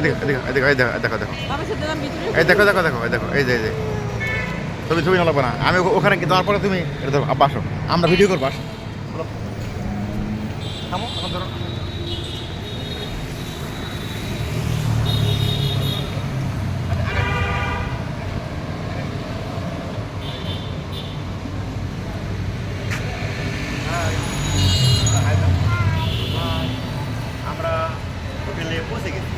এই দেখো দেখো দেখো। দেখো দেখো দেখো এই দেখো এই যে এই যে। তুমি ছবি নামাবো না। আমি ওখানে তোমার পরে তুমি এটা ধরো আব্বা আসো। আমরা ভিডিও করব আসো। থামো, ধরো। আমরা হোটেলে পৌঁছে গেছি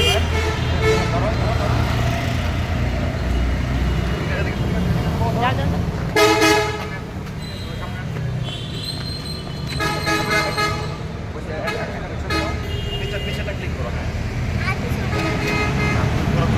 এবার ধরো, ধরো, ধরো। যা যা যা।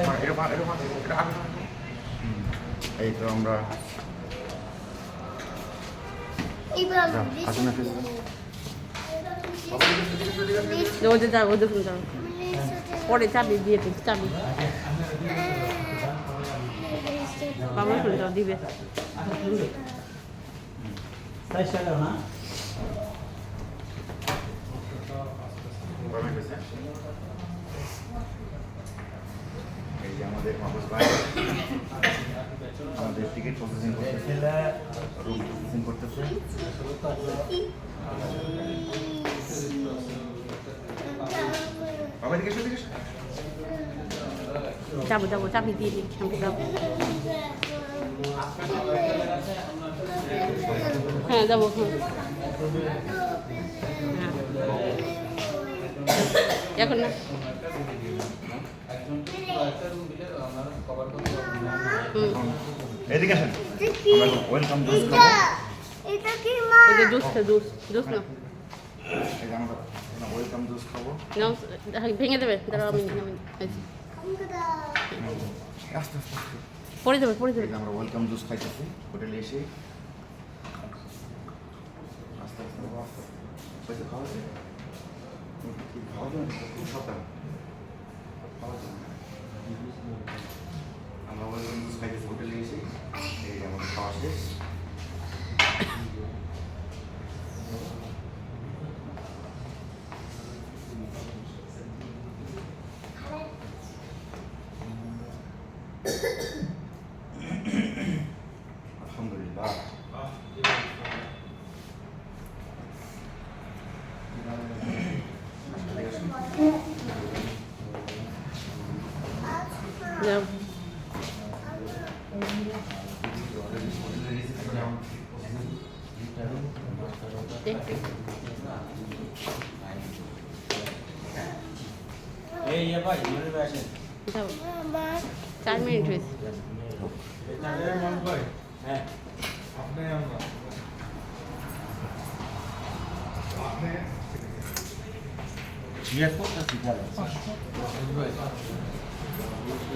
পা- এটা আগে নাও। হুম। এই তো আমরা ওদের যাও ওদের যাও। পরে চাবি দিয়ে দিস চাবি। বাবা দিবে গরমে গেছে। এই যে আমাদের মাহবুব ভাই আমাদের টিকিট প্রসেসিং করতেছে রুম প্রসেসিং করতেছে। যাব যাব চাবি দিয়ে দিই আমি যাব। হ্যাঁ যাব হ্যাঁ। এখন না। এদিকে আসেন। ওয়েলকাম জুস খাব এটা কি মা? এই যে খা দুধ দুধ না ওয়েলকাম জুস খাব নাও, ভেঙে দেবে। দাঁড়াও আমি আমি আস্তে আস্তে আস্তে। পড়ে যাবে পড়ে যাবে। আমরা ওয়েলকাম জুস খাইতেছি। হোটেলে এসে। আস্তে আস্তে আস্তে আস্তে। খাওয়া আমরা হোটেলে এসে এই আমাদের খাওয়া শেষ যাও দেখ, এই ইয়ে ভাই মনে আসেন যাও মা চার মিনিট হয়েছে হ্যাঁ ইয়ে করতেছি তাহলে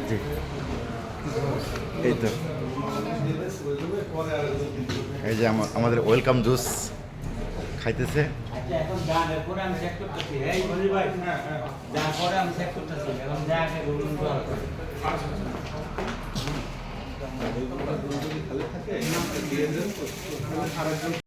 জি। এই তো। এই যে আমাদের ওয়েলকাম জুস খাইতেছে।